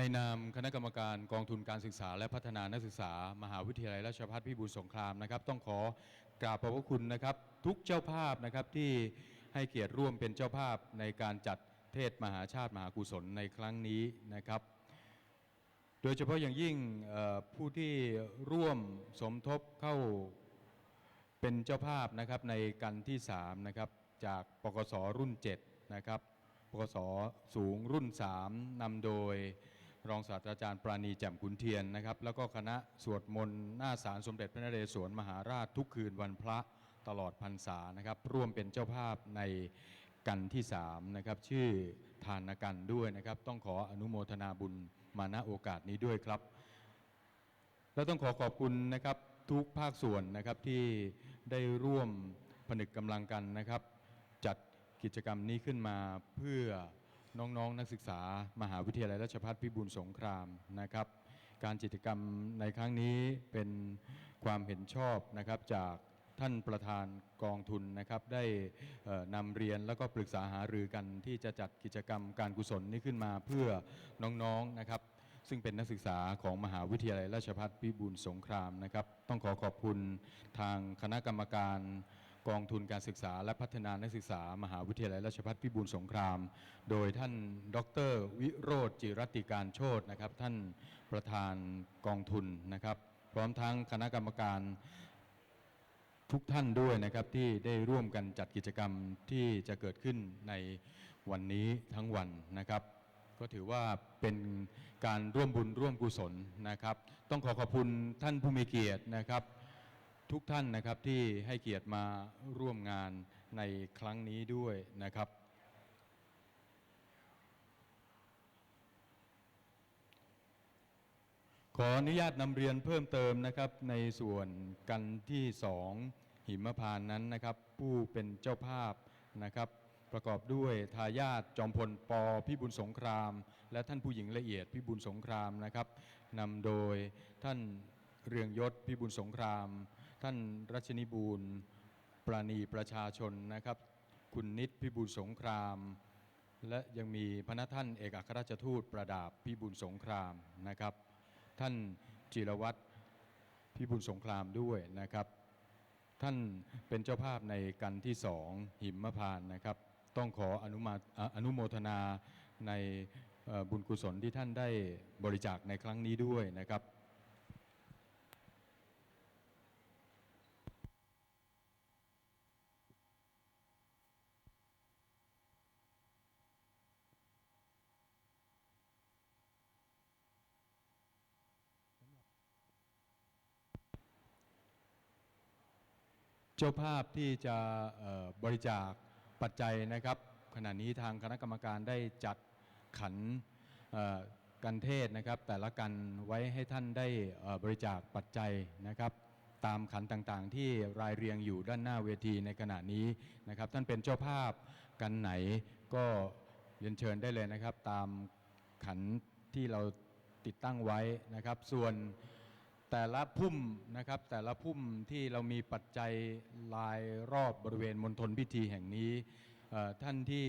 ในนามคณะกรรมการกองทุนการศึกษา และพัฒนานักศึกษา มหาวิทยาลัยราชภัฏพิบูลสงครามนะครับ ต้องขอกราบขอบพระคุณนะครับ ทุกเจ้าภาพนะครับที่ให้เกียรติร่วมเป็นเจ้าภาพในการจัดเทศมหาชาติมหากุศลในครั้งนี้นะครับ โดยเฉพาะอย่างยิ่งผู้ที่ร่วมสมทบเข้าเป็นเจ้าภาพนะครับในกันที่3นะครับจากปกสรุ่น7นะครับปกสสูงรุ่น 3นำโดย รองศาสตราจารย์ปราณีแจ่มขุนเทียนนะครับ แล้วก็คณะสวดมนต์หน้าศาลสมเด็จพระนเรศวรมหาราชทุกคืนวันพระตลอดพรรษานะครับ ร่วมเป็นเจ้าภาพในกันที่3นะครับชื่อทานกันด้วยนะครับ ต้องขออนุโมทนาบุญมาณโอกาสนี้ด้วยครับ แล้วต้องขอขอบคุณนะครับทุกภาคส่วนนะครับที่ได้ร่วมผนึกกำลังกันนะครับ จัดกิจกรรมนี้ขึ้นมาเพื่อ น้องๆนนักศึกษามหาวิทยาลัยราชภัฏพิบูลสงครามนะครับ การกิจกรรมในครั้งนี้เป็นความเห็นชอบนะครับจากท่านประธานกองทุนนะครับได้นำเรียนแล้วก็ปรึกษาหารือกันที่จะจัดกิจกรรมการกุศลนี้ขึ้นมาเพื่อน้องๆนะครับ ซึ่งเป็นนักศึกษาของมหาวิทยาลัยราชภัฏพิบูลสงครามนะครับ ต้องขอขอบคุณทางคณะกรรมการ กองทุนการศึกษาและพัฒนานักศึกษา มหาวิทยาลัยราชภัฏพิบูลสงคราม โดยท่านดร วิโรจน์จิรติการโชตนะครับ ท่านประธานกองทุนนะครับ พร้อมทั้งคณะกรรมการทุกท่านด้วยนะครับที่ได้ร่วมกันจัดกิจกรรมที่จะเกิดขึ้นในวันนี้ทั้งวันนะครับ ก็ถือว่าเป็นการร่วมบุญร่วมกุศลนะครับ ต้องขอขอบคุณท่านผู้มีเกียรตินะครับ ทุกท่านนะครับที่ให้เกียรติมาร่วมงานในครั้งนี้ด้วยนะครับ ขออนุญาตนำเรียนเพิ่มเติมนะครับในส่วนกันที่สองหิมพานนั้นนะครับ ผู้เป็นเจ้าภาพนะครับประกอบด้วยทายาทจอมพลปพิบูลสงคราม และท่านผู้หญิงละเอียดพิบูลสงครามนะครับนำโดยท่านเรืองยศพิบูลสงคราม ท่านรัชนิบูรณ์ปราณีประชาชนนะครับ คุณนิดพิบูลสงคราม และยังมีพระท่านเอกอัครราชทูตประดาบพิบูลสงครามนะครับ ท่านจิรวัตรพิบูลสงครามด้วยนะครับ ท่านเป็นเจ้าภาพในกันที่สองหิมพานนะครับ ต้องขออนุมาออนุโมทนาในบุญกุศลที่ท่านได้บริจาคในครั้งนี้ด้วยนะครับ เจ้าภาพที่จะบริจาคปัจจัยนะครับ ขณะนี้ทางคณะกรรมการได้จัดขันกันเทศนะครับ แต่ละกันไว้ให้ท่านได้บริจาคปัจจัยนะครับ ตามขันต่างๆ ที่รายเรียงอยู่ด้านหน้าเวทีในขณะนี้นะครับ ท่านเป็นเจ้าภาพกันไหนก็เรียนเชิญได้เลยนะครับ ตามขันที่เราติดตั้งไว้นะครับ ส่วน แต่ละพุ่มนะครับแต่ละพุ่มที่เรามีปัจจัยลายรอบบริเวณมณฑลพิธีแห่งนี้ท่านที่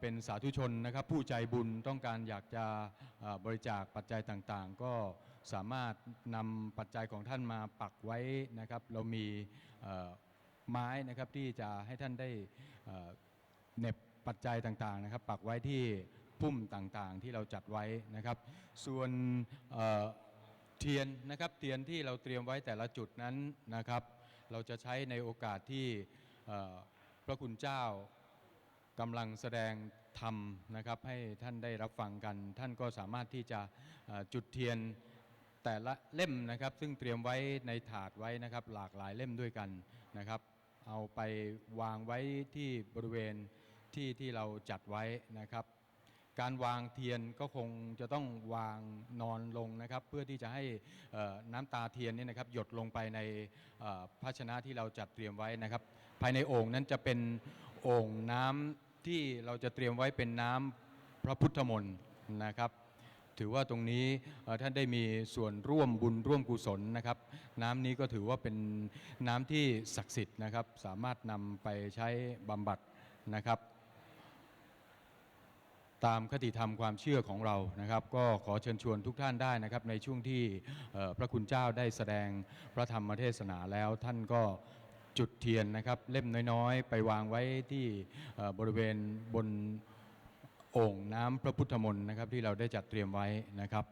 เป็นสาธุชนนะครับผู้ใจบุญต้องการอยากจะบริจาคปัจจัยต่างๆ ก็สามารถนำปัจจัยของท่านมาปักไว้นะครับ เรามีไม้นะครับที่จะให้ท่านได้เน็บปัจจัยต่างๆนะครับ ปักไว้ที่พุ่มต่างๆที่เราจัดไว้นะครับ ส่วน เทียนนะครับเทียนที่เราเตรียมไว้แต่ละจุดนั้นนะครับ เราจะใช้ในโอกาสที่พระคุณเจ้ากำลังแสดงธรรมนะครับ ให้ท่านได้รับฟังกัน ท่านก็สามารถที่จะจุดเทียนแต่ละเล่มนะครับ ซึ่งเตรียมไว้ในถาดไว้นะครับ หลากหลายเล่มด้วยกันนะครับ เอาไปวางไว้ที่บริเวณที่ที่เราจัดไว้นะครับ การวางเทียนก็คงจะต้องวางนอนลงนะครับ เพื่อที่จะให้น้ำตาเทียนนี่นะครับหยดลงไปในภาชนะที่เราจัดเตรียมไว้นะครับ ภายในโอ่งนั้นจะเป็นโอ่งน้ำที่เราจะเตรียมไว้เป็นน้ำพระพุทธมนต์นะครับถือว่าตรงนี้ท่านได้มีส่วนร่วมบุญร่วมกุศลนะครับ น้ำนี้ก็ถือว่าเป็นน้ำที่ศักดิ์สิทธิ์นะครับ สามารถนำไปใช้บำบัดนะครับ ตามคติธรรมความเชื่อของเรานะครับ ก็ขอเชิญชวนทุกท่านได้นะครับ ในช่วงที่พระคุณเจ้าได้แสดงพระธรรมเทศนาแล้วท่านก็จุดเทียนนะครับ เล่มน้อยๆ ไปวางไว้ที่บริเวณบนโอ่งน้ำพระพุทธมนต์นะครับที่เราได้จัดเตรียมไว้นะครับ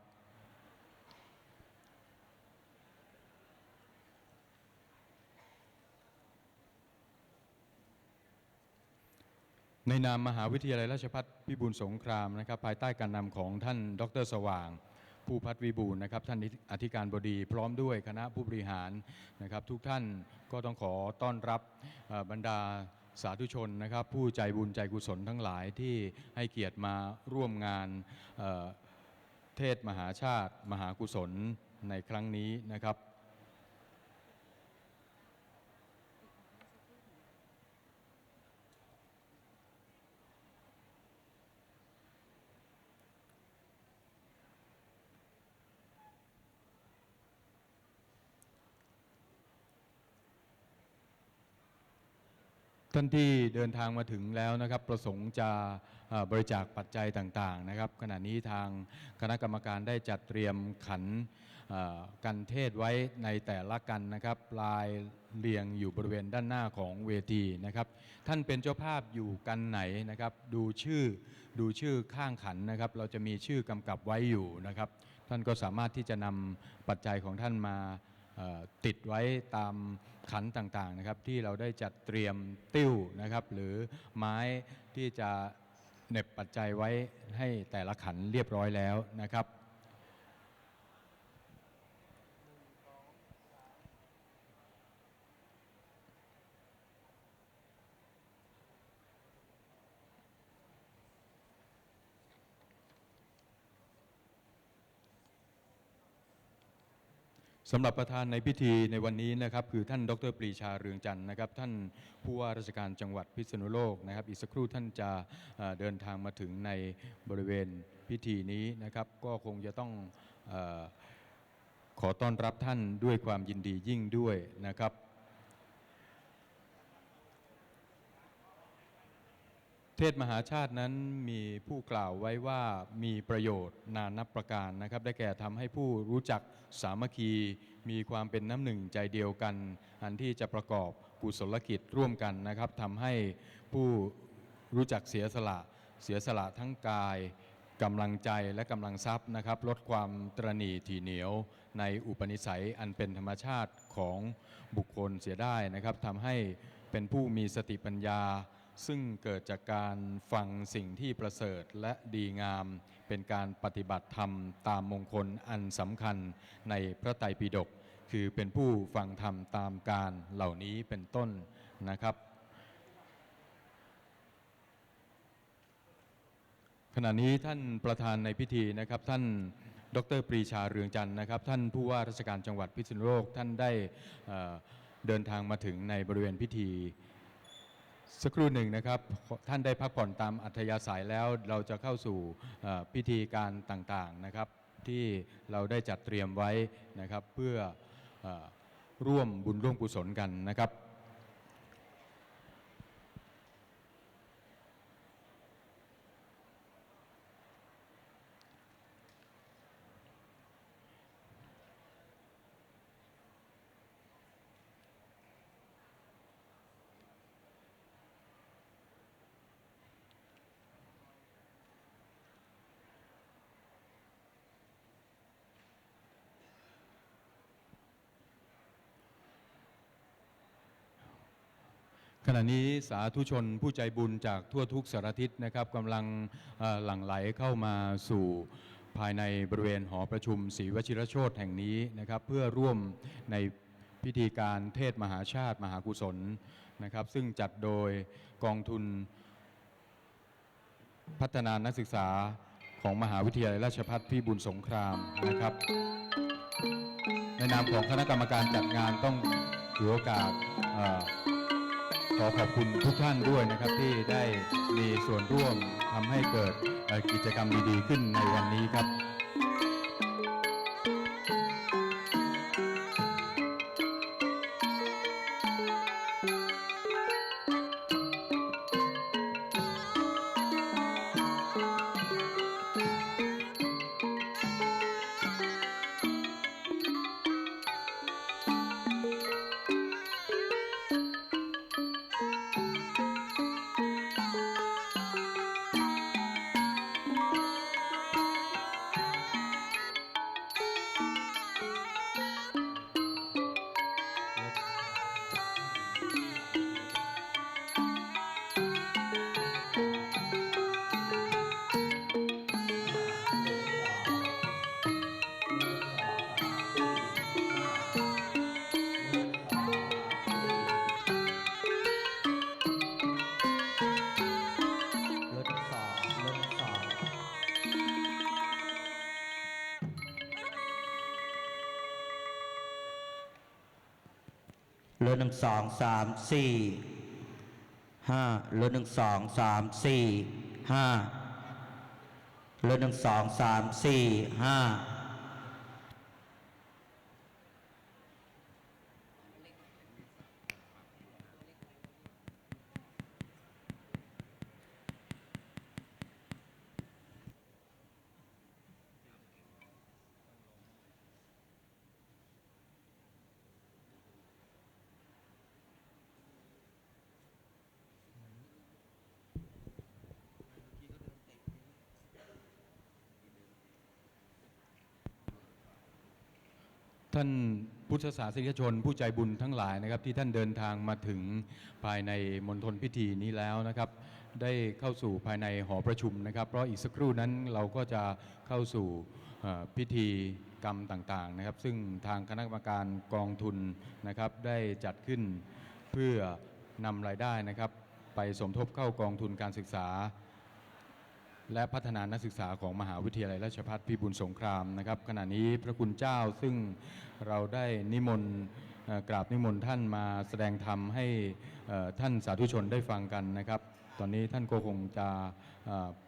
ในนามมหาวิทยาลัยราชภัฏพิบูลสงครามนะครับภายใต้การนำของท่านดรสว่าง ผู้พัฒวิบูลนะครับท่านอธิการบดีพร้อมด้วยคณะผู้บริหารนะครับ ทุกท่านก็ต้องขอต้อนรับบรรดาสาธุชนนะครับ ผู้ใจบุญใจกุศลทั้งหลายที่ให้เกียรติมาร่วมงานเเทศมหาชาติ มหากุศลในครั้งนี้นะครับ ท่านที่เดินทางมาถึงแล้วนะครับ ประสงค์จะบริจาคปัจจัยต่างๆนะครับ ขณะนี้ทางคณะกรรมการได้จัดเตรียมขันกันเทศไว้ในแต่ละกันนะครับ ลายเรียงอยู่บริเวณด้านหน้าของเวทีนะครับ ท่านเป็นเจ้าภาพอยู่กันไหนนะครับ ดูชื่อดูชื่อข้างขันนะครับ เราจะมีชื่อกำกับไว้อยู่นะครับ ท่านก็สามารถที่จะนำปัจจัยของท่านมาติดไว้ตาม ขันต่างๆนะครับที่เราได้จัดเตรียมติ้วนะครับ หรือไม้ที่จะเน็บปัจจัยไว้ให้แต่ละขันเรียบร้อยแล้วนะครับ สำหรับประธานในพิธีในวันนี้นะครับคือท่านดรปรีชาเรืองจันทร์นะครับท่านผู้ว่าราชการจังหวัดพิษณุโลกนะครับ อีกสักครู่ท่านจะเดินทางมาถึงในบริเวณพิธีนี้นะครับ ก็คงจะต้องอขอต้อนรับท่านด้วยความยินดียิ่งด้วยนะครับ เทศมหาชาตินั้นมีผู้กล่าวไว้ว่ามีประโยชน์นานับประการนะครับ ได้แก่ทำให้ผู้รู้จักสามัคคี มีความเป็นน้ำหนึ่งใจเดียวกัน อันที่จะประกอบกุศลกิจร่วมกันนะครับทำให้ผู้รู้จักเสียสละ เสียสละทั้งกายกำลังใจและกำลังทรัพย์นะครับ ลดความตรณีถี่เหนียว ในอุปนิสัยอันเป็นธรรมชาติของบุคคลเสียได้นะครับทำให้เป็นผู้มีสติปัญญา ซึ่งเกิดจากการฟังสิ่งที่ประเสริฐและดีงาม เป็นการปฏิบัติธรรมตามมงคลอันสำคัญในพระไตรปิฎกคือเป็นผู้ฟังธรรมตามการเหล่านี้เป็นต้นนะครับ ขณะนี้ท่านประธานในพิธีนะครับท่านดรปรีชาเรืองจันทร์นะครับ ท่านผู้ว่าราชการจังหวัดพิษณุโลกท่านได้เอ่อเดินทางมาถึงในบริเวณพิธี สักครู่หนึ่งนะครับท่านได้พักผ่อนตามอัธยาศัยแล้วเราจะเข้าสู่พิธีการต่างๆนะครับ ที่เราได้จัดเตรียมไว้นะครับ เพื่ออร่วมบุญร่วมกุศลกันนะครับ ขณะนี้สาธุชนผู้ใจบุญจากทั่วทุกสารทิศนะครับกำลังหลั่งไหลเข้ามาสู่ภายในบริเวณหอประชุมศรีวชิรโชตแห่งนี้นะครับ เพื่อร่วมในพิธีการเทศมหาชาติมหากุศลนะครับ ซึ่งจัดโดยกองทุนพัฒนานักศึกษาของมหาวิทยาลัยราชภัฏพิบูลสงครามนะครับ ในนามของคณะกรรมการจัดงานต้องถือโอกาส ขอขอบคุณทุกท่านด้วยนะครับที่ได้มีส่วนร่วมทำให้เกิดกิจกรรมดีๆ ขึ้นในวันนี้ครับ รถหนึ่งสองสามสี่ห้ารถหนึ่งสองสามสี่ห้ารถหนึ่งสองสามสี่ห้า ท่านพุทธศาสนิกชน ผู้ใจบุญทั้งหลายนะครับ ที่ท่านเดินทางมาถึงภายในมณฑลพิธีนี้แล้วนะครับ ได้เข้าสู่ภายในหอประชุมนะครับ เพราะอีกสักครู่นั้นเราก็จะเข้าสู่พิธีกรรมต่างๆนะครับ ซึ่งทางคณะกรรมการกองทุนนะครับ ได้จัดขึ้นเพื่อนำรายได้นะครับ ไปสมทบเข้ากองทุนการศึกษา และพัฒนานักศึกษาของมหาวิทยาลัยราชภัฏพิบูลสงครามนะครับขณะนี้พระคุณเจ้าซึ่งเราได้นิมนต์กราบนิมนต์ท่านมาแสดงธรรมให้ท่านสาธุชนได้ฟังกันนะครับ ตอนนี้ท่านก็คงจะ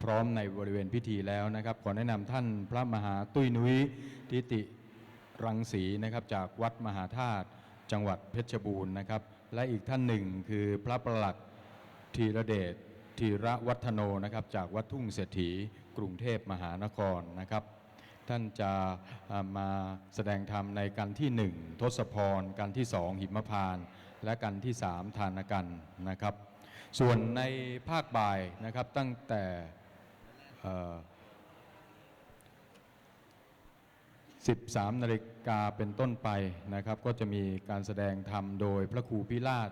พร้อมในบริเวณพิธีแล้วนะครับ ขอแนะนำท่านพระมหาตุ้ยนุ้ยทิติรังสีนะครับจากวัดมหาธาตุจังหวัดเพชรบูรณ์นะครับ และอีกท่านหนึ่งคือพระประหลัดธีระเดช ธีระวัฒโนนะครับจากวัดทุ่งเศรษฐีกรุงเทพมหานครนะครับ ท่านจะมาแสดงธรรมในกันที่ 1 ทศพร กันที่ 2 หิมพาน และกันที่ 3 ทานกันนะครับ ส่วนในภาคบ่ายนะครับตั้งแต่13นาฬิกาเป็นต้นไปนะครับ ก็จะมีการแสดงธรรมโดยพระครูพิราช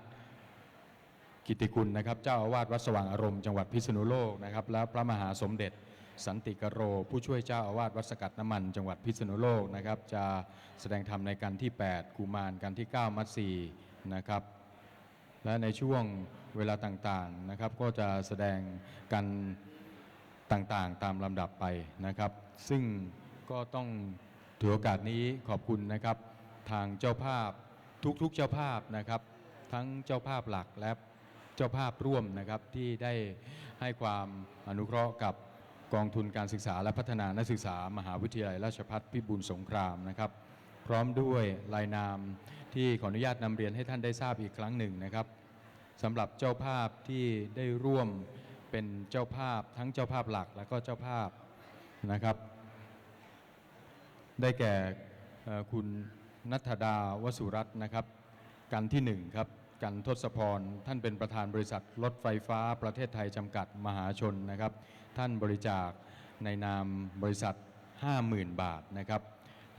กิติคุณนะครับเจ้าอาวาสวัดสว่างอารมณ์จังหวัดพิษณุโลกนะครับและพระมหาสมเด็จสันติกโร ผู้ช่วยเจ้าอาวาสวัดสกัดน้ำมัน จังหวัดพิษณุโลกนะครับจะแสดงธรรมในการที่ 8 กุมารกันที่ 9 มัตสีนะครับและในช่วงเวลาต่างๆนะครับก็จะแสดงกันต่างๆ ตามลำดับไปนะครับ ซึ่งก็ต้องถือโอกาสนี้ขอบคุณนะครับทางเจ้าภาพทุกๆเจ้าภาพนะครับ ทั้งเจ้าภาพหลักและ เจ้าภาพร่วมนะครับที่ได้ให้ความอนุเคราะห์กับกองทุนการศึกษาและพัฒนานักศึกษามหาวิทยาลัยราชภัฏพิบูลสงครามนะครับ พร้อมด้วยลายนามที่ขออนุญาตนำเรียนให้ท่านได้ทราบอีกครั้งหนึ่งนะครับสำหรับเจ้าภาพที่ได้ร่วมเป็นเจ้าภาพทั้งเจ้าภาพหลักและก็เจ้าภาพนะครับ ได้แก่คุณนัทดาวสุรัตน์นะครับ กันที่หนึ่งครับ กันทศพร ท่านเป็นประธานบริษัทรถไฟฟ้าประเทศไทยจำกัดมหาชนนะครับ ท่านบริจาคในนามบริษัท 50,000 บาทนะครับ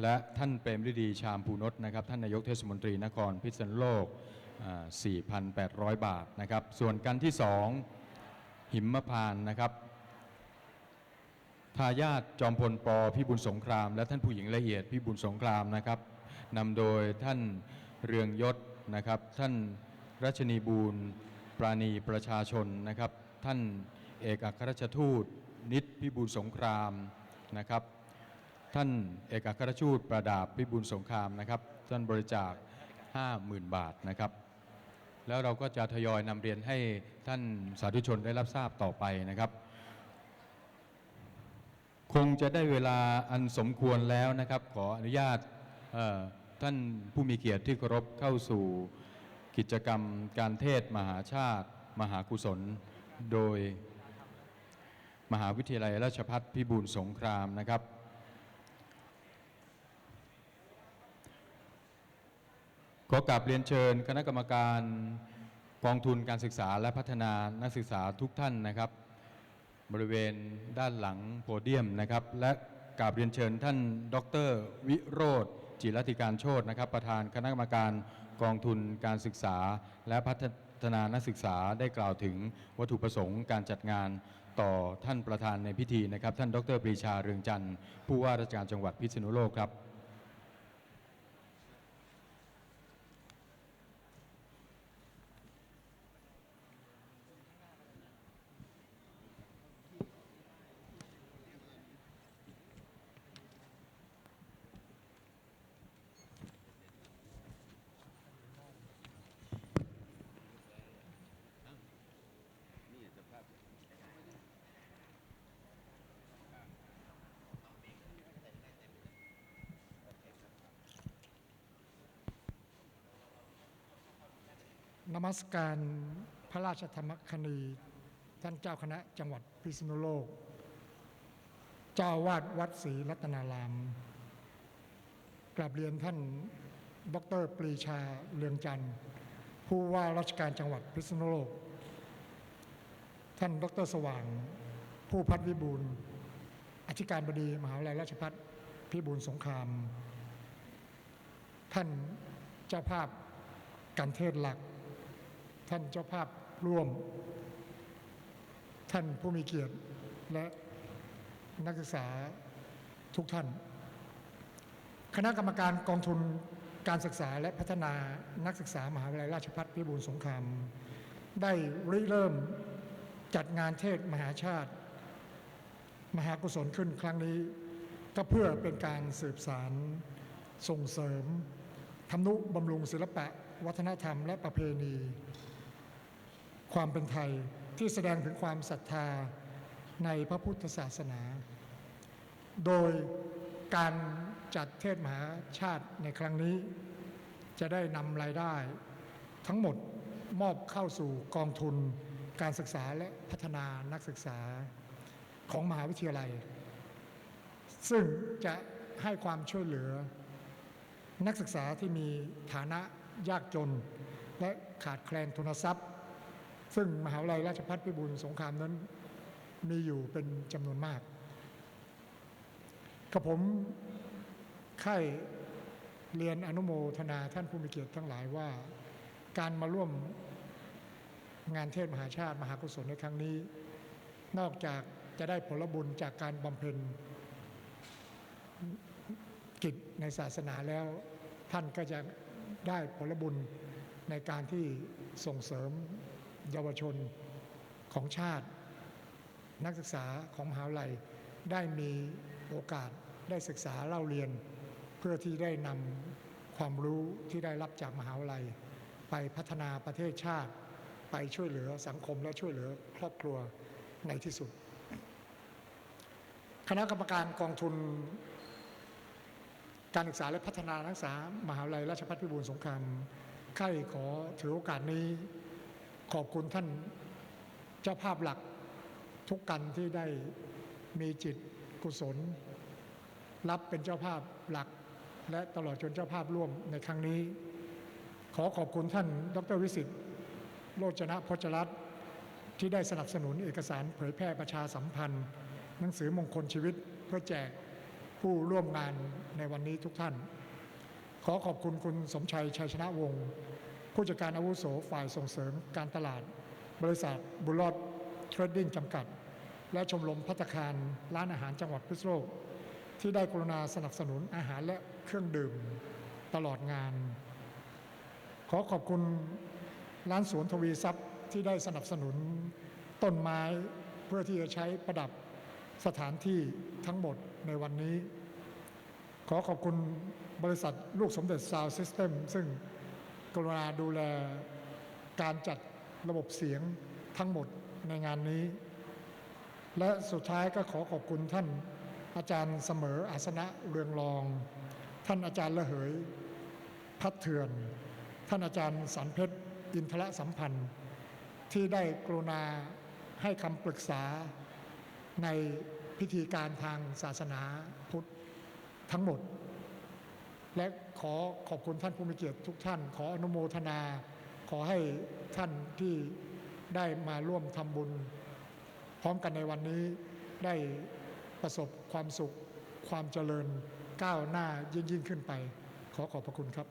และท่านเปรมฤดีชามภูนทนะครับ ท่านนายกเทศมนตรีนครพิษณุโลกอ่า4,800 บาทนะครับ ส่วนกันที่สองหิมพานนะครับทายาทจอมพลปพิบูลสงคราม และท่านผู้หญิงละเอียดพิบูลสงครามนะครับนำโดยท่านเรืองยศนะครับท่าน รัชนีบูรณ์ปราณีประชาชนนะครับ ท่านเอกอัครราชทูต นิตพิบูลสงครามนะครับ ท่านเอกอัครราชทูตประดาบพิบูลสงครามนะครับท่านบริจาค 50,000 บาทนะครับ แล้วเราก็จะทยอยนำเรียนให้ท่านสาธุชนได้รับทราบต่อไปนะครับ คงจะได้เวลาอันสมควรแล้วนะครับ ขออนุญาตท่านผู้มีเกียรติที่เคารพเข้าสู่ กิจกรรมการเทศมหาชาติ มหากุศล โดยมหาวิทยาลัยราชภัฏพิบูลสงครามนะครับ ขอกราบเรียนเชิญคณะกรรมการกองทุนการศึกษาและพัฒนานักศึกษาทุกท่านนะครับ บริเวณด้านหลังโพเดียมนะครับ และกราบเรียนเชิญท่าน ดร วิโรธจิรติการโชตนะครับ ประธานคณะกรรมการ กองทุนการศึกษา และพัฒนานักศึกษาได้กล่าวถึงวัตถุประสงค์การจัดงานต่อท่านประธานในพิธีนะครับ ท่านดรปรีชาเรืองจันทร์ผู้ว่าราชการจังหวัดพิษณุโลกครับ นมัสการพระราชธรรมคณี ท่านเจ้าคณะจังหวัดพิษณุโลก เจ้าวาดวัดศรีรัตนารามกราบเรียนท่านดรปรีชาเลืองจันทร์ผู้ว่าราชการจังหวัดพิษณุโลก ท่านดรสว่าง ผู้พัฒวิบูลอธิการบดีมหาวิทยาลัยราชภัฏพิบูลสงคราม ท่านเจ้าภาพการเทศหลัก ท่านเจ้าภาพร่วม ท่านผู้มีเกียรติและนักศึกษาทุกท่าน คณะกรรมการกองทุนการศึกษาและพัฒนานักศึกษามหาวิทยาลัยราชภัฏพิบูลสงคราม ได้ริเริ่มจัดงานเทศมหาชาติ มหากุศลขึ้นครั้งนี้ ก็เพื่อเป็นการสืบสารส่งเสริมทำนุบำรุงศิลปะ วัฒนธรรมและประเพณี ความเป็นไทยที่แสดงถึงความศรัทธาในพระพุทธศาสนา โดยการจัดเทศมหาชาติในครั้งนี้ จะได้นำรายได้ ทั้งหมดมอบเข้าสู่กองทุนการศึกษาและพัฒนานักศึกษาของมหาวิทยาลัย ซึ่งจะให้ความช่วยเหลือ นักศึกษาที่มีฐานะยากจน และขาดแคลนทุนทรัพย์ ซึ่งมหาวิทยาลัยราชภัฏพิบูลสงครามนั้นมีอยู่เป็นจำนวนมากกับผมค่เรียนอนุโมทนาท่านผู้มีเกียรติทั้งหลายว่า การมาร่วมงานเทศมหาชาติมหากุศลในครั้งนี้ นอกจากจะได้ผลบุญจากการบำเพ็ญกิจในศาสนาแล้ว ท่านก็จะได้ผลบุญในการที่ส่งเสริม เยาวชนของชาติ นักศึกษาของมหาวิทยาลัยได้มีโอกาสได้ศึกษาเล่าเรียน เพื่อที่ได้นำความรู้ที่ได้รับจากมหาวิทยาลัย ไปพัฒนาประเทศชาติ ไปช่วยเหลือสังคมและช่วยเหลือครอบครัวในที่สุด คณะกรรมการกองทุน การศึกษาและพัฒนานักศึกษามหาวิทยาลัยราชภัฏพิบูลสงครามค่ายขอถือโอกาสนี้ ขอบคุณท่านเจ้าภาพหลักทุกกันที่ได้มีจิตกุศล รับเป็นเจ้าภาพหลัก และตลอดจนเจ้าภาพร่วมในครั้งนี้ ขอขอบคุณท่าน ดรวิสิทธิ์โรจนะพจรัตน์ที่ได้สนับสนุนเอกสารเผยแพร่ประชาสัมพันธ์ หนังสือมงคลชีวิตเพื่อแจกผู้ร่วมงานในวันนี้ทุกท่าน ขอขอบคุณคุณสมชัยชัยชนะวงศ์ ผู้จัดการอาวุโสฝ่ายส่งเสริมการตลาด บริษัทบุรอดเทรดดิ้งจำกัด และชมรมพัตตาคารร้านอาหารจังหวัดพิษณุโลก ที่ได้กรุณาสนับสนุนอาหารและเครื่องดื่มตลอดงาน ขอขอบคุณร้านสวนทวีทรัพย์ที่ได้สนับสนุนต้นไม้เพื่อที่จะใช้ประดับสถานที่ทั้งหมดในวันนี้ ขอขอบคุณบริษัทลูกสมเด็จซาวซิสเต็มซึ่ง กรุณาดูแลการจัดระบบเสียงทั้งหมดในงานนี้ และสุดท้ายก็ขอขอบคุณท่านอาจารย์เสมออาสนะเรืองรอง ท่านอาจารย์ละเหย พัดเถื่อน ท่านอาจารย์สันเพชรอินทรสัมพันธ์ ที่ได้กรุณาให้คำปรึกษาในพิธีการทางศาสนาพุทธทั้งหมด และขอขอบคุณท่านผู้มีเกียรติทุกท่าน ขออนุโมทนา ขอให้ท่านที่ได้มาร่วมทำบุญ พร้อมกันในวันนี้ได้ประสบความสุขความเจริญก้าวหน้ายิ่งยิ่งขึ้นไป ขอขอบพระคุณครับ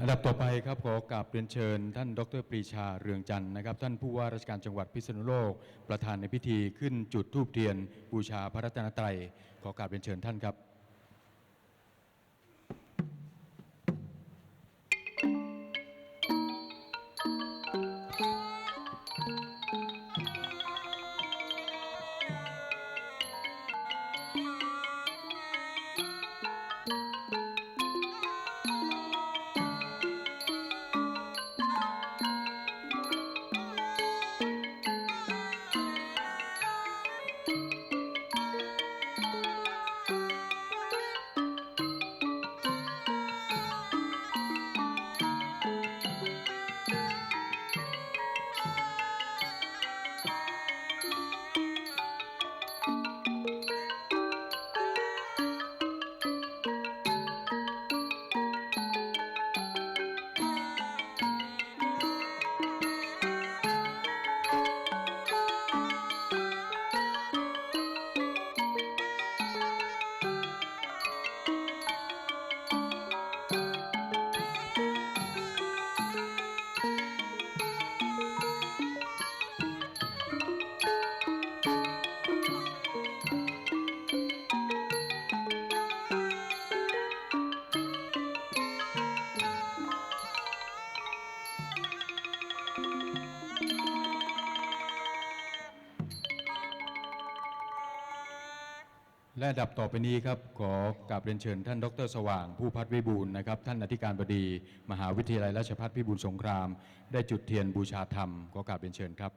อันดับต่อไปครับขอกราบเรียนเชิญ ท่านดรปรีชาเรืองจันทร์นะครับ ท่านผู้ว่าราชการจังหวัดพิษณุโลก ประธานในพิธีขึ้นจุดธูปเทียนบูชาพระรัตนตรัยขอกราบเรียนเชิญท่านครับ และดับต่อไปนี้ครับขอกราบเรียนเชิญท่านดรสว่างผู้พัฒวิบูลนะครับ ท่านอธิการบดี มหาวิทยาลัยราชภัฏพิบูลสงคราม ได้จุดเทียนบูชาธรรมขอกราบเรียนเชิญครับ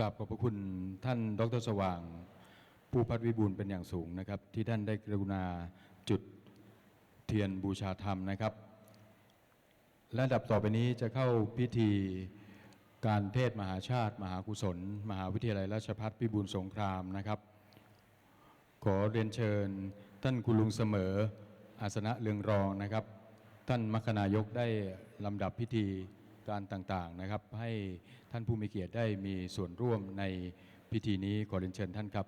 กราบขอบพระคุณท่านดรสว่าง ผู้พัดวิบูลเป็นอย่างสูงนะครับ ที่ท่านได้กรุณาจุดเทียนบูชาธรรมนะครับและดับต่อไปนี้จะเข้าพิธีการเทศมหาชาติ มหากุศล มหาวิทยาลัยราชภัฏพิบูลสงครามนะครับ ขอเรียนเชิญ ท่านคุณลุงเสมออาสนะเรืองรองนะครับ ท่านมคณายกได้ลำดับพิธี การต่างๆนะครับ ให้ท่านผู้มีเกียรติได้มีส่วนร่วมในพิธีนี้ขอเรียนเชิญท่านครับ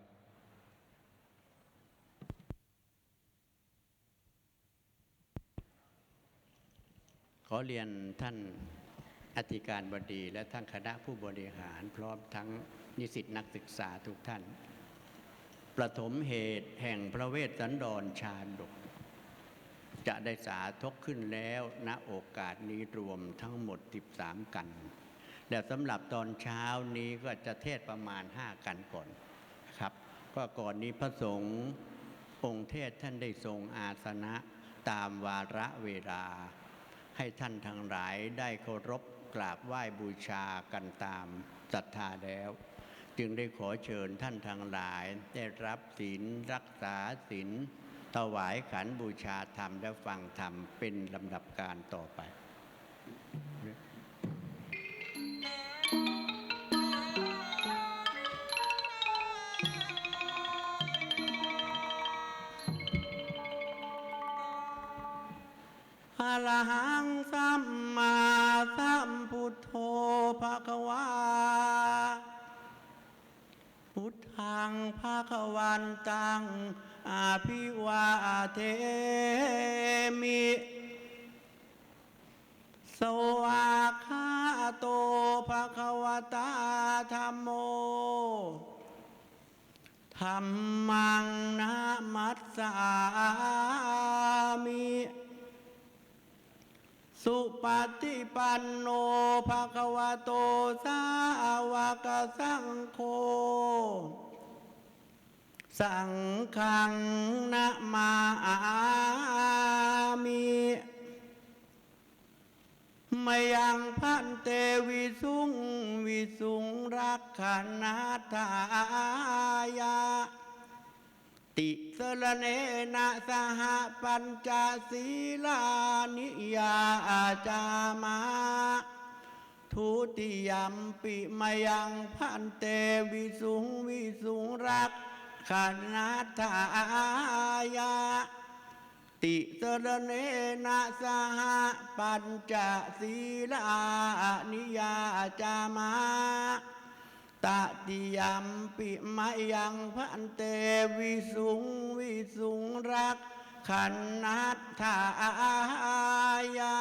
ขอเรียนท่านอธิการบดีและท่านคณะผู้บริหาร พร้อมทั้งนิสิตนักศึกษาทุกท่าน ประถมเหตุแห่งพระเวสสันดรชาดก จะได้สาทกขึ้นแล้วณโอกาสนี้รวมทั้งหมด 13 กัน และสำหรับตอนเช้านี้ก็จะเทศประมาณ 5 กันก่อนครับ ก็ก่อนนี้พระสงฆ์องค์เทศท่านได้ทรงอาสนะตามวาระเวลา ให้ท่านทั้งหลายได้เคารพกราบไหว้บูชากันตามศรัทธาแล้ว จึงได้ขอเชิญท่านทั้งหลายได้รับศีลรักษาศีล ถวายขันบูชาธรรมและฟังธรรมเป็นลำดับการต่อไปอะระหังสัมมาสัมพุทโธภะคะวา พุทธังภะคะวันตังอาภิวาเทมิ สวากขาโตภะคะวตาธรรมโมธรรมังนามัสสามิ สุปฏิปันโนภะคะวะโตสาวกสังโฆสังฆังนะมามิมยังพันเตวิสุงวิสุงรักขณาทายา ติสรเนนะสหปัญจศีลานิยาจามาทุติยมปิมยังพันเตวิสุงวิสุงรักขณาทายาติสรเนนะสหปัญจศีลานิยาจามา ตติยมปิมยังพันเตวิสุงวิสุงรักขันนัตถายา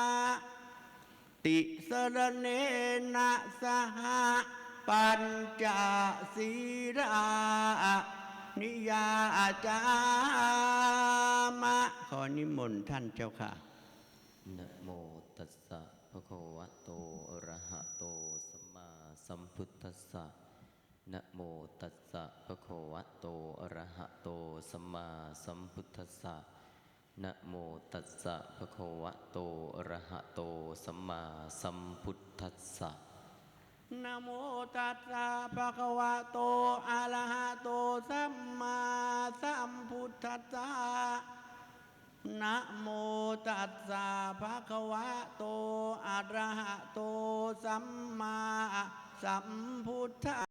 ติสรเนนะสหปัญจศีรานิยาจามะ ขอนิมนต์ท่านเจ้าค่ะ นะโมตัสสะภะคะวะโต อะระหะโต สัมมาสัมพุทธัส นะโมตัสสะภะคะวะโตอะระหะโตสัมมาสัมพุทธัสสะนะโมตัสสะภะคะวะโตอะระหะโตสัมมาสัมพุทธัสสะนะโมตัสสะภะคะวะโตอะระหะโตสัมมาสัมพุทธัสสะนะโมตัสสะภะคะวะโตอะระหะโตสัมมาสัมพุทธัส